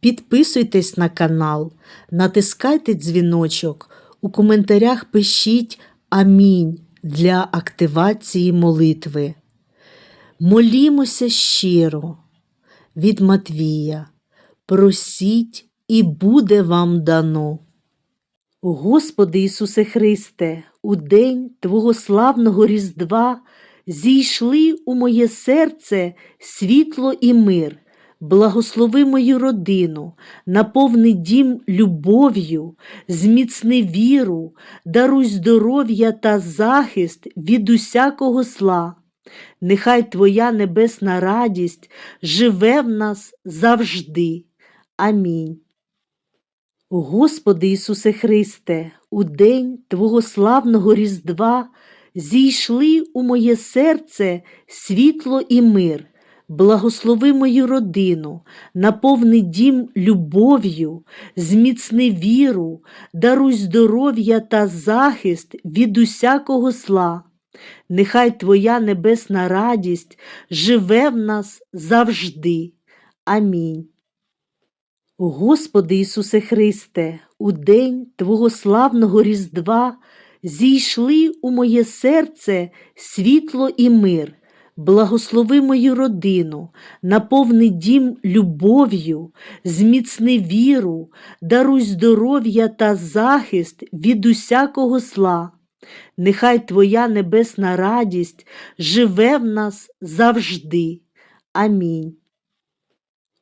підписуйтесь на канал, натискайте дзвіночок, у коментарях пишіть Амінь для активації молитви. Молімося щиро від Матвія. Просіть і буде вам дано. Господи Ісусе Христе, у день Твого славного Різдва зійшли у моє серце світло і мир, благослови мою родину, наповни дім любов'ю, зміцни віру, даруй здоров'я та захист від усякого зла. Нехай Твоя небесна радість живе в нас завжди. Амінь. Господи Ісусе Христе, у день Твого славного Різдва зійшли у моє серце світло і мир, благослови мою родину, наповни дім любов'ю, зміцни віру, даруй здоров'я та захист від усякого зла. Нехай Твоя небесна радість живе в нас завжди. Амінь. Господи Ісусе Христе, у день Твого славного Різдва зійшли у моє серце світло і мир, благослови мою родину, наповни дім любов'ю, зміцни віру, даруй здоров'я та захист від усякого зла. Нехай Твоя небесна радість живе в нас завжди. Амінь.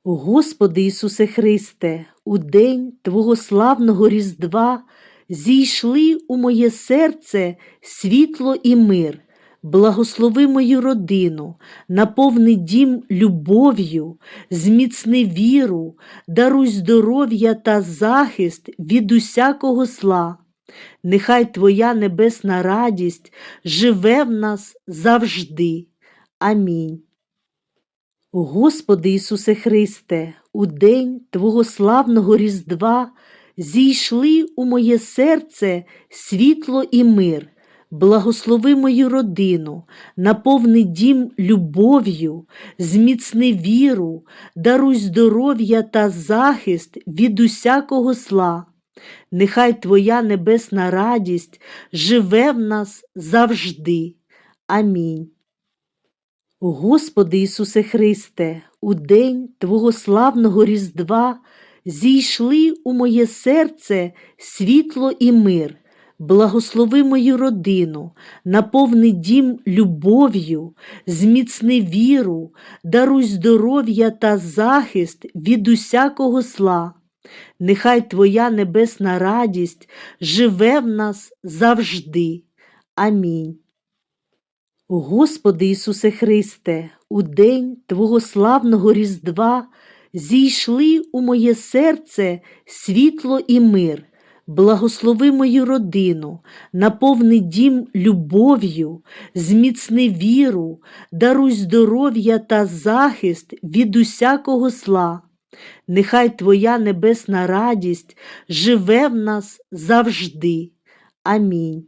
Господи Ісусе Христе, у день Твого славного Різдва зійшли у моє серце світло і мир, благослови мою родину, наповни дім любов'ю, зміцни віру, даруй здоров'я та захист від усякого зла. Нехай Твоя небесна радість живе в нас завжди. Амінь. Господи Ісусе Христе, у день Твого славного Різдва зійшли у моє серце світло і мир, благослови мою родину, наповни дім любов'ю, зміцни віру, даруй здоров'я та захист від усякого зла. Нехай Твоя небесна радість живе в нас завжди. Амінь. Господи Ісусе Христе, у день Твого славного Різдва зійшли у моє серце світло і мир, благослови мою родину, наповни дім любов'ю, зміцни віру, даруй здоров'я та захист від усякого зла. Нехай Твоя небесна радість живе в нас завжди. Амінь. Господи Ісусе Христе, у день Твого славного Різдва зійшли у моє серце світло і мир, благослови мою родину, наповни дім любов'ю, зміцни віру, даруй здоров'я та захист від усякого зла. Нехай Твоя небесна радість живе в нас завжди. Амінь.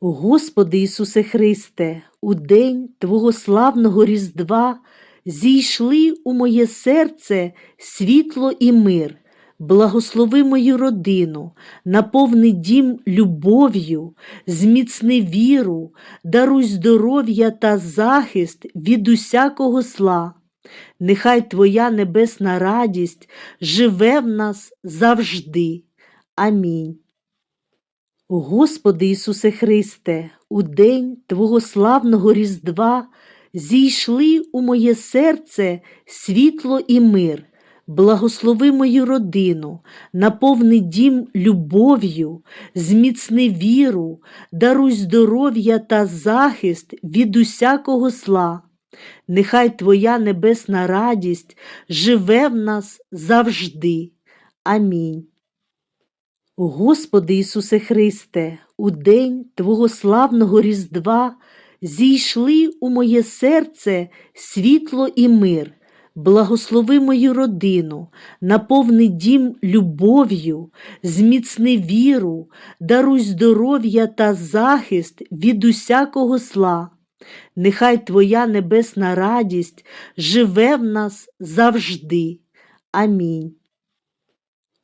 Господи Ісусе Христе, у день Твого славного Різдва зійшли у моє серце світло і мир, благослови мою родину, наповни дім любов'ю, зміцни віру, даруй здоров'я та захист від усякого зла. Нехай Твоя небесна радість живе в нас завжди. Амінь. Господи Ісусе Христе, у день Твого славного Різдва зійшли у моє серце світло і мир. Благослови мою родину, наповни дім любов'ю, зміцни віру, даруй здоров'я та захист від усякого зла. Нехай Твоя небесна радість живе в нас завжди. Амінь. Господи Ісусе Христе, у день Твого славного Різдва зійшли у моє серце світло і мир. Благослови мою родину, наповни дім любов'ю, зміцни віру, даруй здоров'я та захист від усякого зла. Нехай Твоя небесна радість живе в нас завжди. Амінь.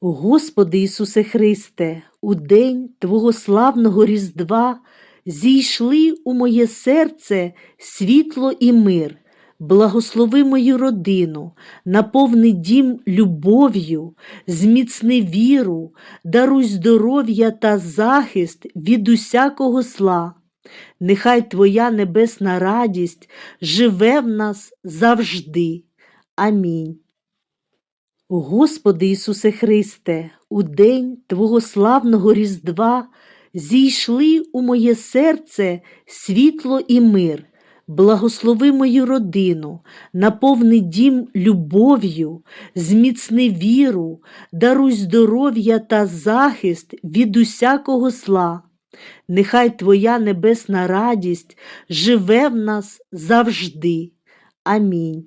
Господи Ісусе Христе, у день Твого славного Різдва зійшли у моє серце світло і мир. Благослови мою родину, наповни дім любов'ю, зміцни віру, даруй здоров'я та захист від усякого зла. Нехай Твоя небесна радість живе в нас завжди. Амінь. Господи Ісусе Христе, у день Твого славного Різдва зійшли у моє серце світло і мир. Благослови мою родину, наповни дім любов'ю, зміцни віру, даруй здоров'я та захист від усякого зла. Нехай Твоя небесна радість живе в нас завжди. Амінь.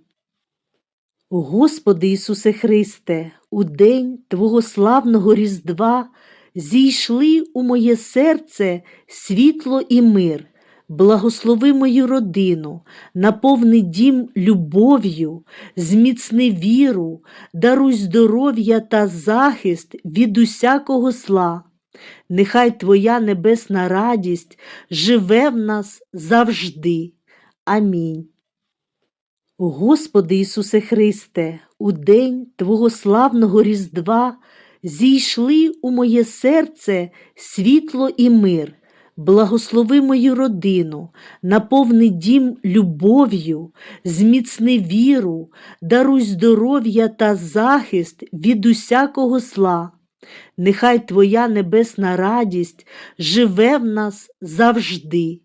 Господи Ісусе Христе, у день Твого славного Різдва зійшли у моє серце світло і мир. Благослови мою родину, наповни дім любов'ю, зміцни віру, даруй здоров'я та захист від усякого зла. Нехай Твоя небесна радість живе в нас завжди. Амінь. Господи Ісусе Христе, у день Твого славного Різдва зійшли у моє серце світло і мир. Благослови мою родину, наповни дім любов'ю, зміцни віру, даруй здоров'я та захист від усякого зла. Нехай Твоя небесна радість живе в нас завжди.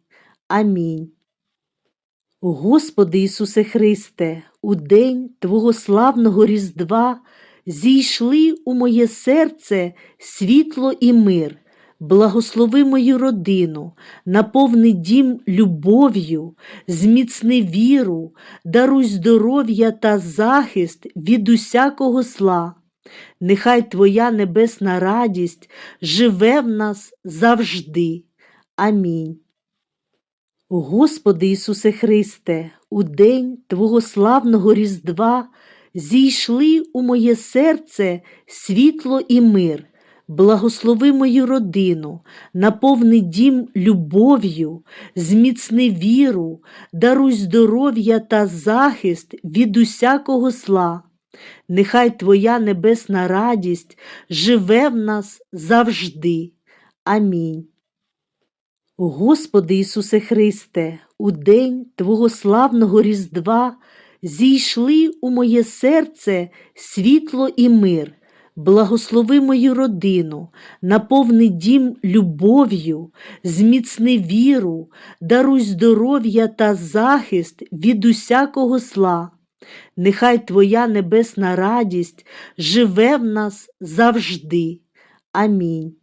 Амінь. Господи Ісусе Христе, у день Твого славного Різдва зійшли у моє серце світло і мир. Благослови мою родину, наповни дім любов'ю, зміцни віру, даруй здоров'я та захист від усякого зла. Нехай Твоя небесна радість живе в нас завжди. Амінь. Господи Ісусе Христе, у день Твого славного Різдва зійшли у моє серце світло і мир. Благослови мою родину, наповни дім любов'ю, зміцни віру, даруй здоров'я та захист від усякого зла. Нехай Твоя небесна радість живе в нас завжди. Амінь. Господи Ісусе Христе, у день Твого славного Різдва зійшли у моє серце світло і мир. Благослови мою родину, наповни дім любов'ю, зміцни віру, даруй здоров'я та захист від усякого зла. Нехай Твоя небесна радість живе в нас завжди. Амінь.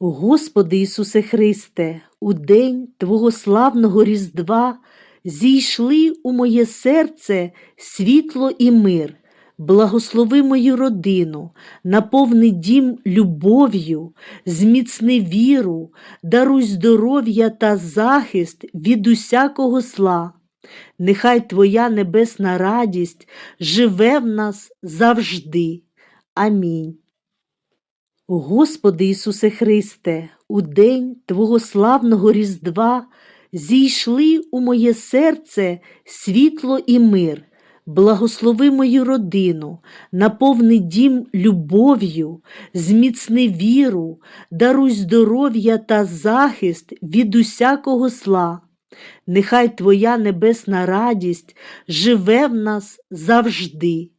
Господи Ісусе Христе, у день Твого славного Різдва зійшли у моє серце світло і мир. Благослови мою родину, наповни дім любов'ю, зміцни віру, даруй здоров'я та захист від усякого зла. Нехай Твоя небесна радість живе в нас завжди. Амінь. Господи Ісусе Христе, у день Твого славного Різдва зійшли у моє серце світло і мир. Благослови мою родину, наповни дім любов'ю, зміцни віру, даруй здоров'я та захист від усякого зла. Нехай Твоя небесна радість живе в нас завжди.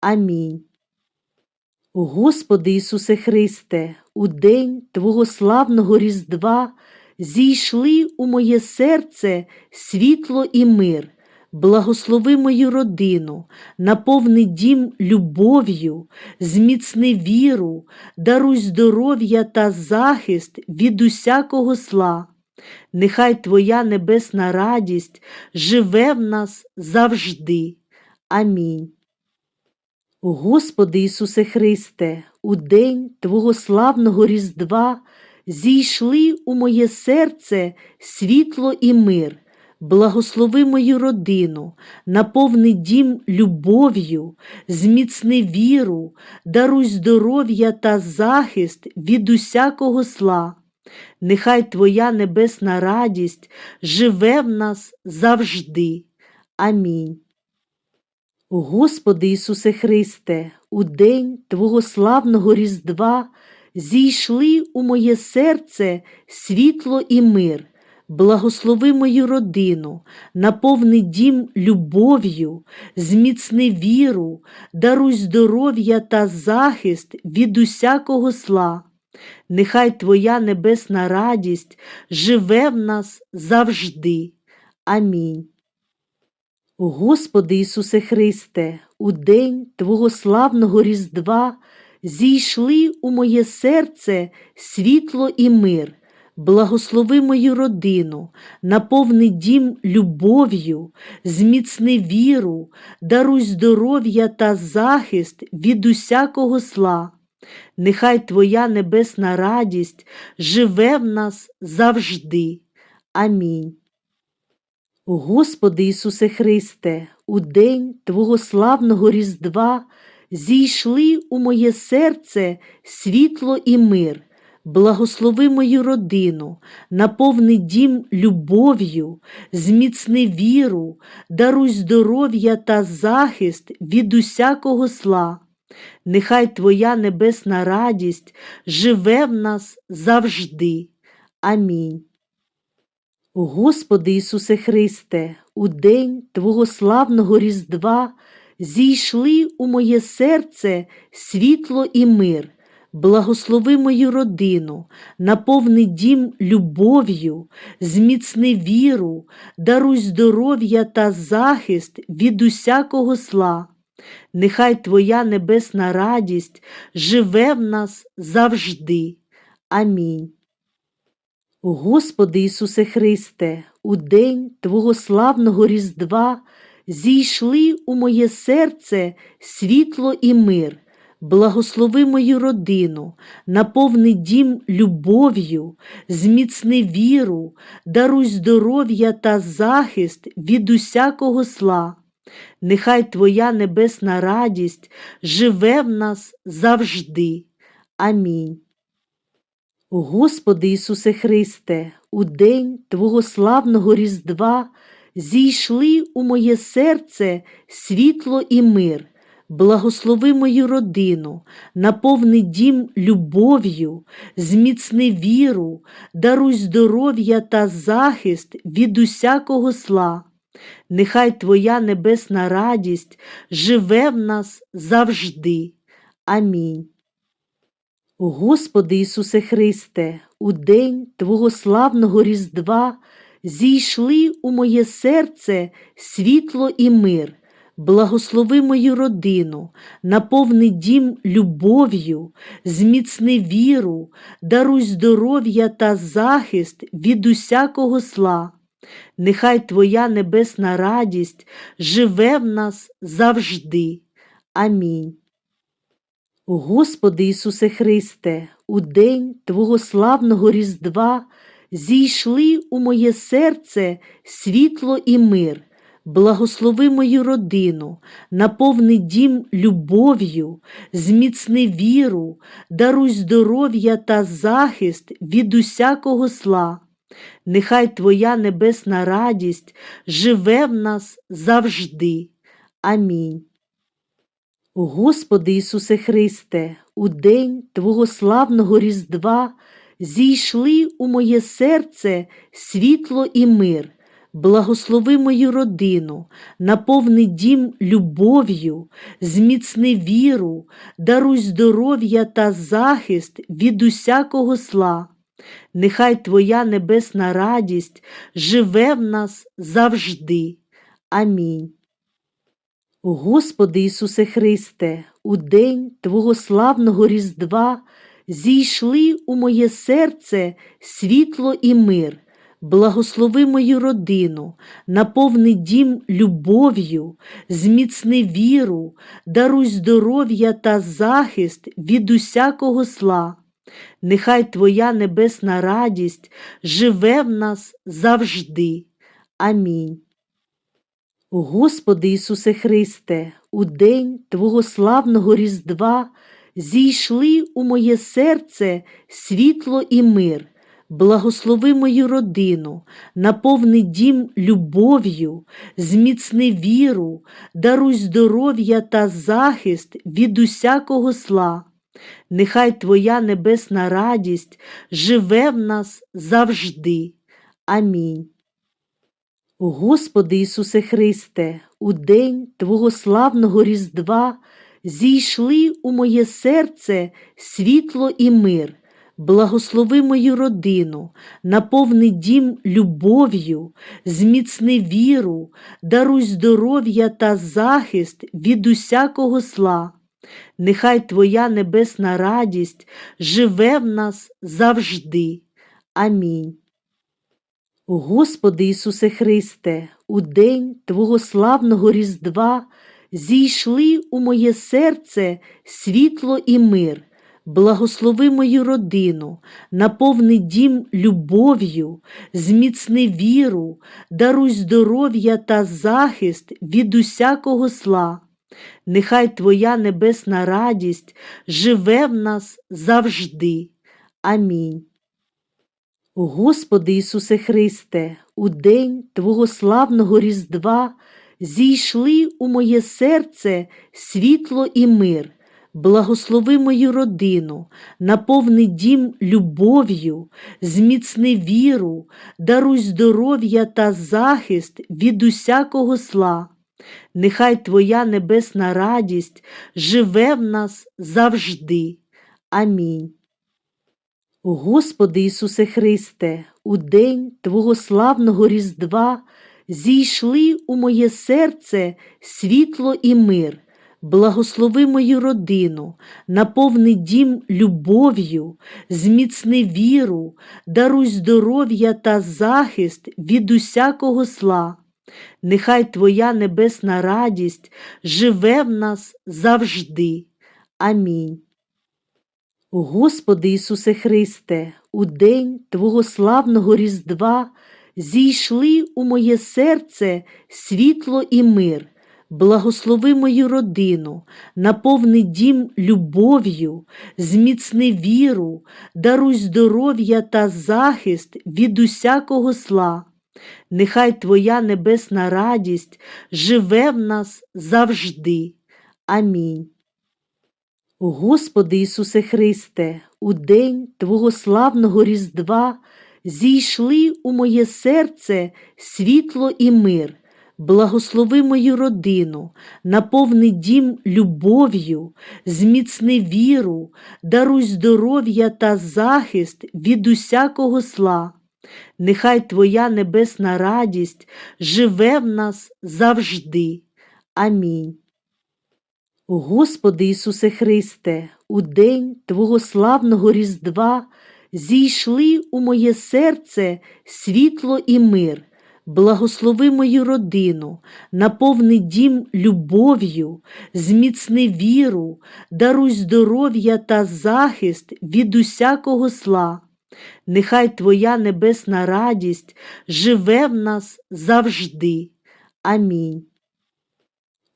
Амінь. Господи Ісусе Христе, у день Твого славного Різдва зійшли у моє серце світло і мир. Благослови мою родину, наповни дім любов'ю, зміцни віру, даруй здоров'я та захист від усякого зла. Нехай Твоя небесна радість живе в нас завжди. Амінь. Господи Ісусе Христе, у день Твого славного Різдва зійшли у моє серце світло і мир. Благослови мою родину, наповни дім любов'ю, зміцни віру, даруй здоров'я та захист від усякого зла. Нехай Твоя небесна радість живе в нас завжди. Амінь. Господи Ісусе Христе, у день Твого славного Різдва зійшли у моє серце світло і мир. Благослови мою родину, наповни дім любов'ю, зміцни віру, даруй здоров'я та захист від усякого зла. Нехай Твоя небесна радість живе в нас завжди. Амінь. Господи Ісусе Христе, у день Твого славного Різдва зійшли у моє серце світло і мир. Благослови мою родину, наповни дім любов'ю, зміцни віру, даруй здоров'я та захист від усякого зла. Нехай Твоя небесна радість живе в нас завжди. Амінь. Господи Ісусе Христе, у день Твого славного Різдва зійшли у моє серце світло і мир. Благослови мою родину, наповни дім любов'ю, зміцни віру, даруй здоров'я та захист від усякого зла. Нехай Твоя небесна радість живе в нас завжди. Амінь. Господи Ісусе Христе, у день Твого славного Різдва зійшли у моє серце світло і мир. Благослови мою родину, наповни дім любов'ю, зміцни віру, даруй здоров'я та захист від усякого зла. Нехай Твоя небесна радість живе в нас завжди. Амінь. Господи Ісусе Христе, у день Твого славного Різдва зійшли у моє серце світло і мир. Благослови мою родину, наповни дім любов'ю, зміцни віру, даруй здоров'я та захист від усякого зла. Нехай Твоя небесна радість живе в нас завжди. Амінь. Господи Ісусе Христе, у день Твого славного Різдва зійшли у моє серце світло і мир. Благослови мою родину, наповни дім любов'ю, зміцни віру, даруй здоров'я та захист від усякого зла. Нехай Твоя небесна радість живе в нас завжди. Амінь. Господи Ісусе Христе, у день Твого славного Різдва зійшли у моє серце світло і мир. Благослови мою родину, наповни дім любов'ю, зміцни віру, даруй здоров'я та захист від усякого зла. Нехай Твоя небесна радість живе в нас завжди. Амінь. Господи Ісусе Христе, у день Твого славного Різдва зійшли у моє серце світло і мир. Благослови мою родину, наповни дім любов'ю, зміцни віру, даруй здоров'я та захист від усякого зла. Нехай Твоя небесна радість живе в нас завжди. Амінь. Господи Ісусе Христе, у день Твого славного Різдва зійшли у моє серце світло і мир. Благослови мою родину, наповни дім любов'ю, зміцни віру, даруй здоров'я та захист від усякого зла. Нехай Твоя небесна радість живе в нас завжди. Амінь. Господи Ісусе Христе, у день Твого славного Різдва зійшли у моє серце світло і мир. Благослови мою родину, наповни дім любов'ю, зміцни віру, даруй здоров'я та захист від усякого зла. Нехай Твоя небесна радість живе в нас завжди. Амінь. Господи Ісусе Христе, у день Твого славного Різдва зійшли у моє серце світло і мир. Благослови мою родину, наповни дім любов'ю, зміцни віру, даруй здоров'я та захист від усякого зла. Нехай Твоя небесна радість живе в нас завжди. Амінь. Господи Ісусе Христе, у день Твого славного Різдва зійшли у моє серце світло і мир. Благослови мою родину, наповни дім любов'ю, зміцни віру, даруй здоров'я та захист від усякого зла. Нехай Твоя небесна радість живе в нас завжди. Амінь. Господи Ісусе Христе, у день Твого славного Різдва зійшли у моє серце світло і мир. Благослови мою родину, наповни дім любов'ю, зміцни віру, даруй здоров'я та захист від усякого зла. Нехай Твоя небесна радість живе в нас завжди. Амінь. Господи Ісусе Христе, у день Твого славного Різдва зійшли у моє серце світло і мир. Благослови мою родину, наповни дім любов'ю, зміцни віру, даруй здоров'я та захист від усякого зла. Нехай Твоя небесна радість живе в нас завжди. Амінь. Господи Ісусе Христе, у день Твого славного Різдва зійшли у моє серце світло і мир. Благослови мою родину, наповни дім любов'ю, зміцни віру, даруй здоров'я та захист від усякого зла. Нехай Твоя небесна радість живе в нас завжди. Амінь. Господи Ісусе Христе, у день Твого славного Різдва зійшли у моє серце світло і мир. Благослови мою родину, наповни дім любов'ю, зміцни віру, даруй здоров'я та захист від усякого зла. Нехай Твоя небесна радість живе в нас завжди. Амінь. Господи Ісусе Христе, у день Твого славного Різдва зійшли у моє серце світло і мир. Благослови мою родину, наповни дім любов'ю, зміцни віру, даруй здоров'я та захист від усякого зла. Нехай Твоя небесна радість живе в нас завжди. Амінь. Господи Ісусе Христе, у день Твого славного Різдва зійшли у моє серце світло і мир. Благослови мою родину, наповни дім любов'ю, зміцни віру, даруй здоров'я та захист від усякого зла. Нехай Твоя небесна радість живе в нас завжди. Амінь.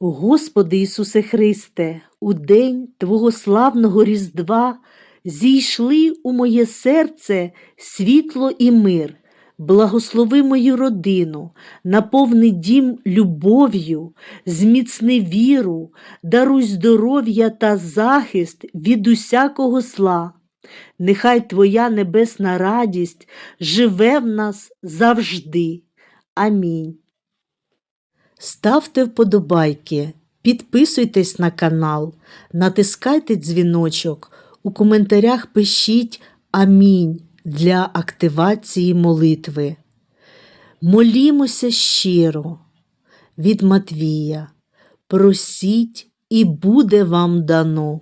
Господи Ісусе Христе, у день Твого славного Різдва зійшли у моє серце світло і мир. Благослови мою родину, наповни дім любов'ю, зміцни віру, даруй здоров'я та захист від усякого зла. Нехай Твоя небесна радість живе в нас завжди. Амінь. Ставте вподобайки, підписуйтесь на канал, натискайте дзвіночок, у коментарях пишіть Амінь для активації молитви. Молімося щиро від Матвія. Просіть і буде вам дано.